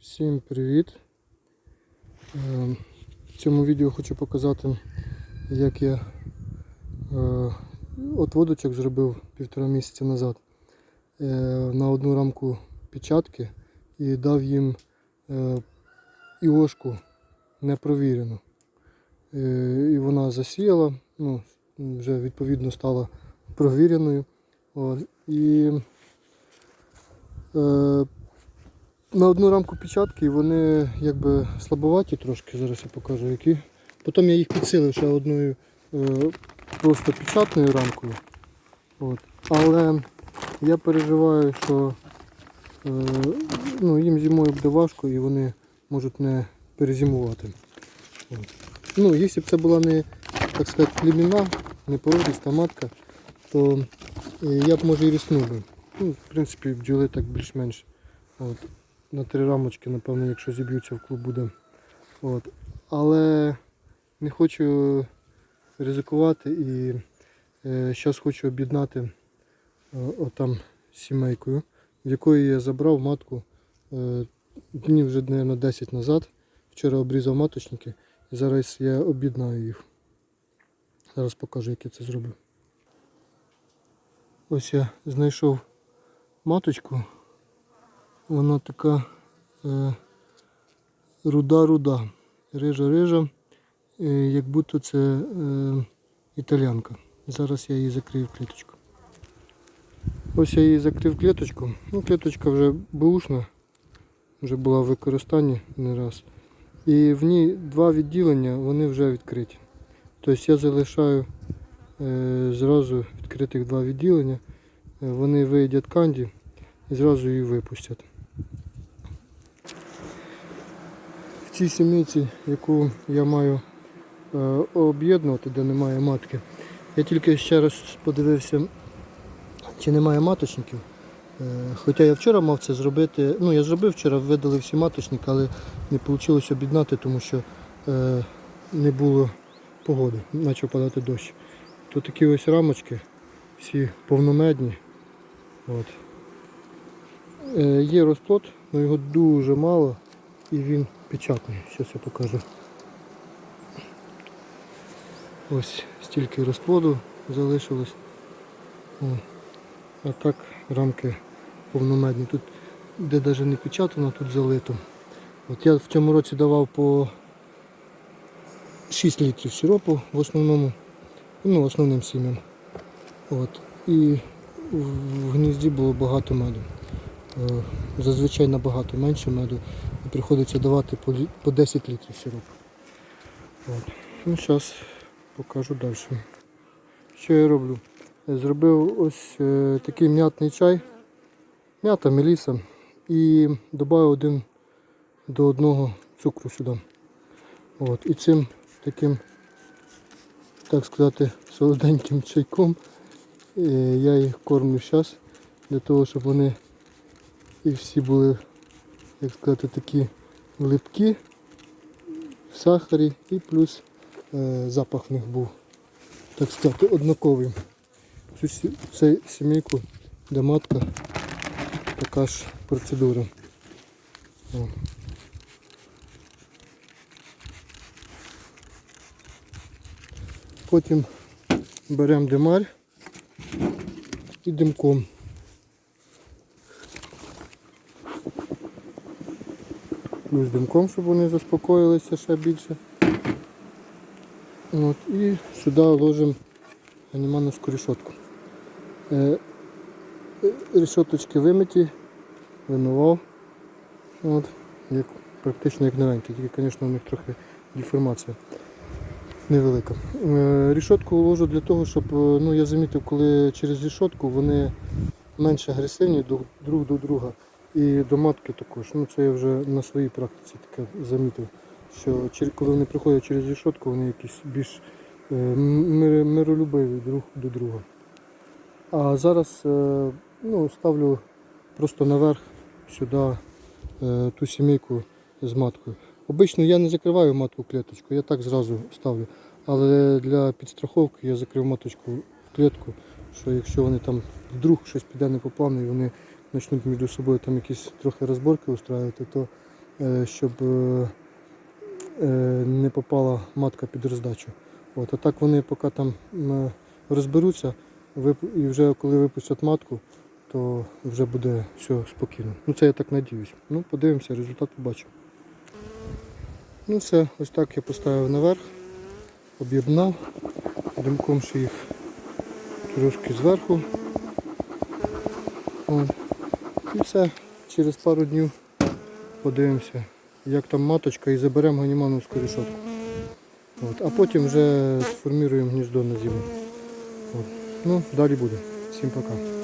Всім привіт! Е, В цьому відео хочу показати, як я е, отводочок зробив півтора місяця назад е, на одну рамку печатки і дав їм іошку непровірену. І вона засіяла, ну, вже відповідно стала провіреною. І на одну рамку печатки вони якби слабоваті трошки, зараз я покажу які. Потім я їх підсилив ще одною е, просто печатною рамкою. От. Але я переживаю, що е, ну, їм зимою буде важко і вони можуть не перезимувати. От. Ну, якщо б це була не так сказати, племінна, не породиста матка, то е, я б може і ріснув би. Ну, в принципі, бджоли так більш-менш. От на три рамочки, напевно, якщо зіб'ються в клуб буде. От. Але не хочу ризикувати і зараз хочу об'єднати е, отам сімейкою, в якої я забрав матку е, днів вже, мабуть, 10 назад. Вчора обрізав маточники і зараз я об'єднаю їх. Зараз покажу, як я це зроблю. Ось я знайшов маточку. Вона така е, руда-руда, рижа-рижа, е, як будто це е, італянка. Зараз я її закрию в кліточку. Ось я її закрив кліточку. Ну, кліточка вже бушна, вже була в використанні не раз. І в ній два відділення, вони вже відкриті. Тобто я залишаю е, зразу відкритих два відділення, вони вийдять канді і зразу її випустять. В цій сімейці, яку я маю е, об'єднувати, де немає матки, я тільки ще раз подивився, чи немає маточників. Е, Хоча я вчора мав це зробити, ну я зробив вчора, видали всі маточники, але не вийшло об'єднати, тому що е, не було погоди, почав падати дощ. Тут такі ось рамочки, всі повномедні. От. Є розплод, але його дуже мало і він печатний. Зараз я покажу. Ось стільки розплоду залишилось. О. А так рамки повномедні. Тут де навіть не печатано, тут залито. От я в цьому році давав по 6 літрів сиропу в основному, ну, основним сім'ям. От. І в гнізді було багато меду. Е, Зазвичай набагато менше меду. І приходиться давати по, 10 літрів сиропу. От. Ну, зараз покажу далі. Що я роблю? Я Зробив ось е, такий м'ятний чай, м'ята, меліса і додав один до одного цукру сюди. От. І цим таким, так сказати, солоденьким чайком е, я їх кормлю зараз для того, щоб вони і всі були, як сказати, такі липкі в сахарі і плюс е, запах в них був, так сказати, однаковий. Цю цю сімейку, де матка, така ж процедура. О. Потім беремо димарь і димком. Плюс димком, щоб вони заспокоїлися ще більше. От, і сюди ложимо анімановську решетку. Е, решеточки вимиті, вимивав. От, як, практично як новенькі, тільки, звісно, у них трохи деформація невелика. Е, Рішотку ложу для того, щоб е, ну, я замітив, коли через рішотку вони менш агресивні друг до друга. І до матки також. Ну, це я вже на своїй практиці таке замітив. Що коли вони приходять через рішотку, вони якісь більш е, миролюбиві друг до друга. А зараз е, ну, ставлю просто наверх сюди е, ту сімейку з маткою. Обично я не закриваю матку клеточку, я так зразу ставлю. Але для підстраховки я закрив маточку клітку, що якщо вони там вдруг щось піде не по плану і вони почнуть між собою там якісь трохи розборки устраювати, то е, щоб е, е, не попала матка під роздачу. От, а так вони поки там розберуться, і вже коли випустять матку, то вже буде все спокійно. Ну це я так надіюсь. Ну, подивимося, результат побачимо. Ну все, ось так я поставив наверх, об'єднав, димком ще їх трошки зверху. От. І все, через пару днів подивимося, як там маточка і заберемо ганімановську рішотку. От. А потім вже сформуємо гніздо на зиму. От. Ну, далі буде. Всім пока.